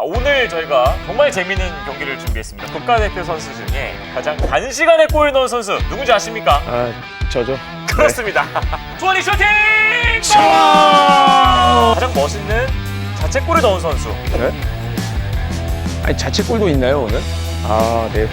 자, 오늘 저희가 정말 재밌는 경기를 준비했습니다. 국가대표 선수 중에 가장 단시간에 골 넣은 선수 누군지 아십니까? 아 저죠. 그렇습니다. 주원이 슈팅! 차! 가장 멋있는 자책골을 넣은 선수. 네? 아니 자책골도 있나요 오늘? 아 네.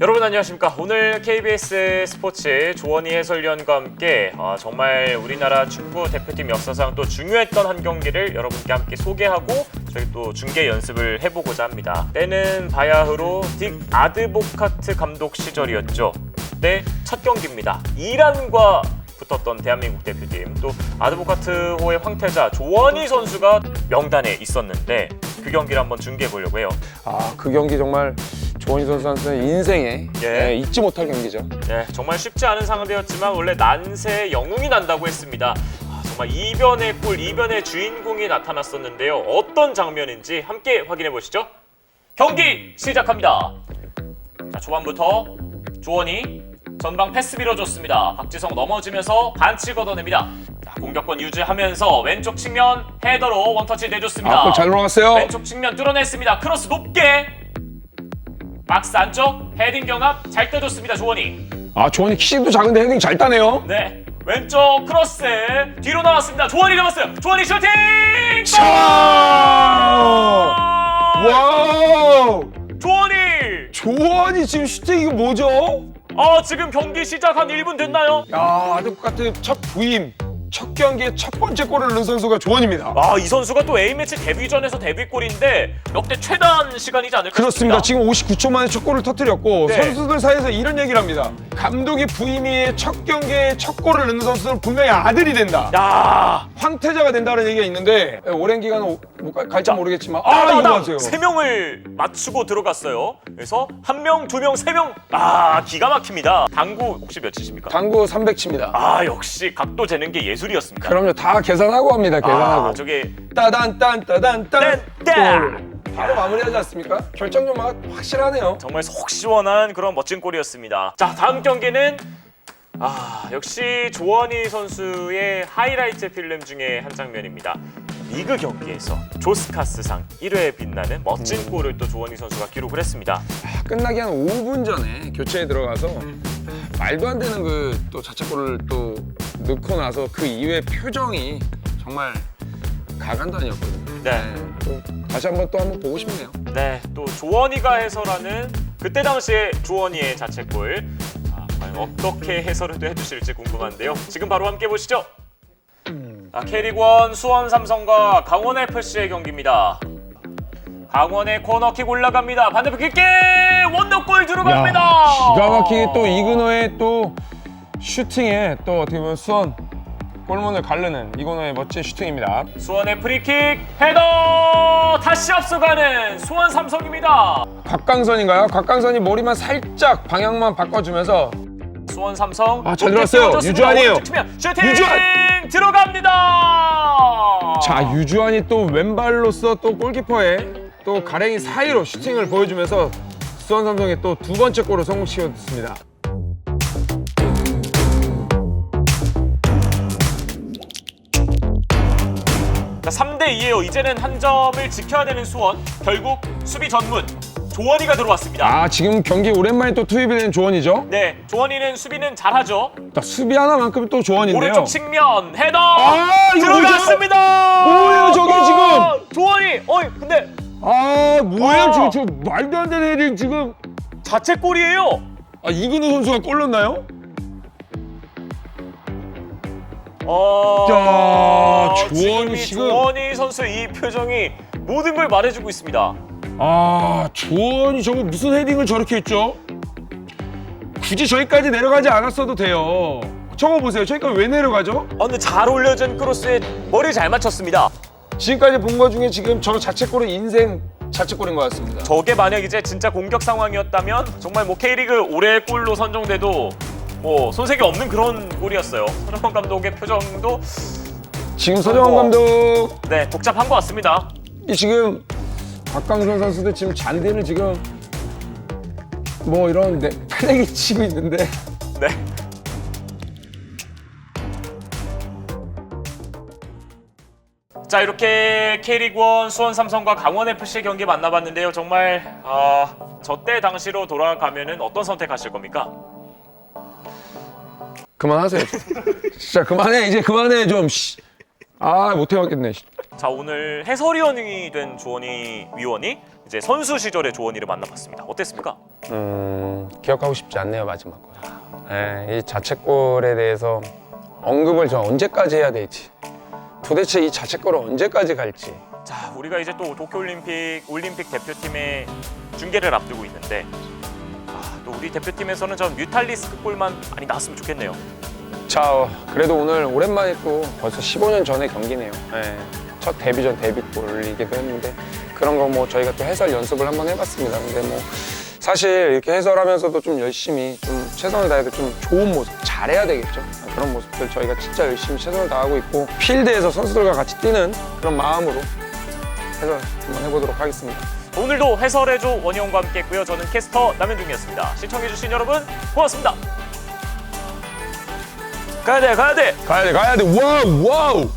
여러분 안녕하십니까? 오늘 KBS 스포츠 조원희 해설위원과 함께 아, 정말 우리나라 축구 대표팀 역사상 또 중요했던 한 경기를 여러분께 함께 소개하고 저희 또 중계 연습을 해보고자 합니다. 때는 바야흐로 딕 아드보카트 감독 시절이었죠. 그때 첫 경기입니다. 이란과 붙었던 대한민국 대표팀 또 아드보카트호의 황태자 조원희 선수가 명단에 있었는데 그 경기를 한번 중계해 보려고 해요. 아 그 경기 정말 조원희 선수한테는 인생에 예. 네, 잊지 못할 경기죠. 네, 정말 쉽지 않은 상대였지만 원래 난세의 영웅이 난다고 했습니다. 아, 정말 이변의 골, 이변의 주인공이 나타났었는데요. 어떤 장면인지 함께 확인해 보시죠. 경기 시작합니다. 자, 초반부터 조원이 전방 패스 밀어줬습니다. 박지성 넘어지면서 반칙 얻어냅니다. 자, 공격권 유지하면서 왼쪽 측면 헤더로 원터치 내줬습니다. 아골 잘 들어갔어요. 왼쪽 측면 뚫어냈습니다. 크로스 높게 박스 안쪽 헤딩 경합 잘 떠줬습니다. 조원이. 아 조원희 키도 작은데 헤딩 잘 따네요. 네 왼쪽 크로스 뒤로 나왔습니다. 조원이 잡았어요. 조원이 슈팅! 차! 와우! 조원이. 조원희 지금 슈팅 이거 뭐죠? 아 지금 경기 시작 한 1분 됐나요? 야 아득 같은 첫 부임, 첫 경기에 첫 번째 골을 넣은 선수가 조원입니다. 아 이 선수가 또 A매치 데뷔전에서 데뷔골인데 역대 최단 시간이지 않을까 그렇습니다. 싶습니다. 지금 59초 만에 첫 골을 터뜨렸고 네. 선수들 사이에서 이런 얘기를 합니다. 감독이 부임 이에 첫 경기에 첫 골을 넣는 선수는 분명히 아들이 된다. 야 황태자가 된다는 얘기가 있는데 오랜 기간 오- 못 가- 갈지 모르겠지만 아 이거 따다당 하세요. 세 명을 맞추고 들어갔어요. 그래서 한 명, 두 명, 세 명. 아 기가 막힙니다. 당구 혹시 몇이십니까? 당구 300치입니다. 아 역시 각도 재는 게 예술이었습니다. 그럼요 다 계산하고 합니다. 계산하고. 아 저게 따단 딴 따단 딴 딴, 딴. 골. 바로 마무리하지 않습니까? 결정력만 확실하네요. 정말 속 시원한 그런 멋진 골이었습니다. 자 다음 경기는 아 역시 조원희 선수의 하이라이트 필름 중에 한 장면입니다. 리그 경기에서 조스카스상 1회에 빛나는 멋진 골을 또 조원희 선수가 기록을 했습니다. 끝나기 한 5분 전에 교체에 들어가서 말도 안 되는 그 또 자책골을 또 넣고 나서 그 이후의 표정이 정말 가간단이었거든요. 네. 또 다시 한번 또 한번 보고 싶네요. 네, 또 조원희가 해설하는 그때 당시에 조원희의 자책골 아, 과연 어떻게 해설을 또 해주실지 궁금한데요. 지금 바로 함께 보시죠. 아, K리그1 수원 삼성과 강원 FC의 경기입니다. 강원의 코너킥 올라갑니다. 반대편 깊게 원더골 들어갑니다. 기가 막히게 또 이근호의 또 슈팅에 또 어떻게 보면 수원 골문을 가르는 이근호의 멋진 슈팅입니다. 수원의 프리킥 헤더 다시 앞서가는 수원 삼성입니다. 곽강선인가요? 곽강선이 머리만 살짝 방향만 바꿔주면서 수원 삼성 아, 잘 높게 들어갔어요. 띄워줬습니다. 유주환이에요. 오른쪽 측면 슈팅 유주환! 들어갑니다. 자 유주환이 또 왼발로서 또 골키퍼의 또 가랭이 사이로 슈팅을 보여주면서 수원 삼성의 또 두 번째 골을 성공시켰습니다. 자, 3대 2예요. 이제는 한 점을 지켜야 되는 수원. 결국 수비 전문 조원희가 들어왔습니다. 아 지금 경기 오랜만에 또 투입이 된 조원이죠. 네, 조원희는 수비는 잘하죠. 자, 수비 하나만큼 또 조원인데요. 오른쪽 측면 헤더 아, 이거 들어갔습니다. 뭐예요, 저게 지금? 조원희. 어이, 근데 아 뭐예요 아. 지금 저 말도 안 되는 헤딩 지금 자책골이에요. 아 이근호 선수가 골 넣나요? 어... 야, 조원희 이 지금- 조원희 선수의 이 표정이 모든 걸 말해주고 있습니다. 아 조원이 저거 무슨 헤딩을 저렇게 했죠? 굳이 저기까지 내려가지 않았어도 돼요. 저거 보세요. 저기까지 왜 내려가죠? 아, 근데 잘 올려진 크로스에 머리 잘 맞췄습니다. 지금까지 본 거 중에 지금 저 자책골은 인생 자책골인 것 같습니다. 저게 만약 이제 진짜 공격 상황이었다면 정말 뭐 K리그 올해 골로 선정돼도 뭐 손색이 없는 그런 골이었어요. 서정원 감독의 표정도 지금 서정원 감독이 네 복잡한 것 같습니다. 지금 박강선 선수도 지금 잔디를 지금 뭐 이런 네, 패대기 치고 있는데 네. 자 이렇게 K리그1 수원 삼성과 강원 FC 경기 만나봤는데요. 정말 아, 저때 당시로 돌아가면은 어떤 선택하실 겁니까? 그만하세요. 진짜 그만해 이제 그만해 좀. 씨. 아 못해먹겠네. 씨. 자 오늘 해설위원이 된 조원희 위원이 이제 선수 시절의 조원희를 만나봤습니다. 어땠습니까? 음, 기억하고 싶지 않네요 마지막 거. 예, 이 자책골에 대해서 언급을 저 언제까지 해야 될지. 도대체 이 자책골을 언제까지 갈지. 자 우리가 이제 또 도쿄올림픽 올림픽 대표팀의 중계를 앞두고 있는데 아, 또 우리 대표팀에서는 전 뮤탈리스크 골만 많이 나왔으면 좋겠네요. 자, 어, 그래도 오늘 오랜만에 또 벌써 15년 전의 경기네요. 예, 첫 데뷔전 데뷔골이기도 했는데 그런 거 뭐 저희가 또 해설 연습을 한번 해봤습니다. 근데 뭐 사실 이렇게 해설하면서도 좀 열심히 좀 최선을 다해서 좀 좋은 모습 잘해야 되겠죠. 그런 모습들 저희가 진짜 열심히 최선을 다하고 있고 필드에서 선수들과 같이 뛰는 그런 마음으로 해설 한번 해보도록 하겠습니다. 오늘도 해설해줘 원희용과 함께했고요. 저는 캐스터 남현중이었습니다. 시청해주신 여러분 고맙습니다. 가야 돼, 가야 돼. 가야 돼, 가야 돼. 와우, 와우.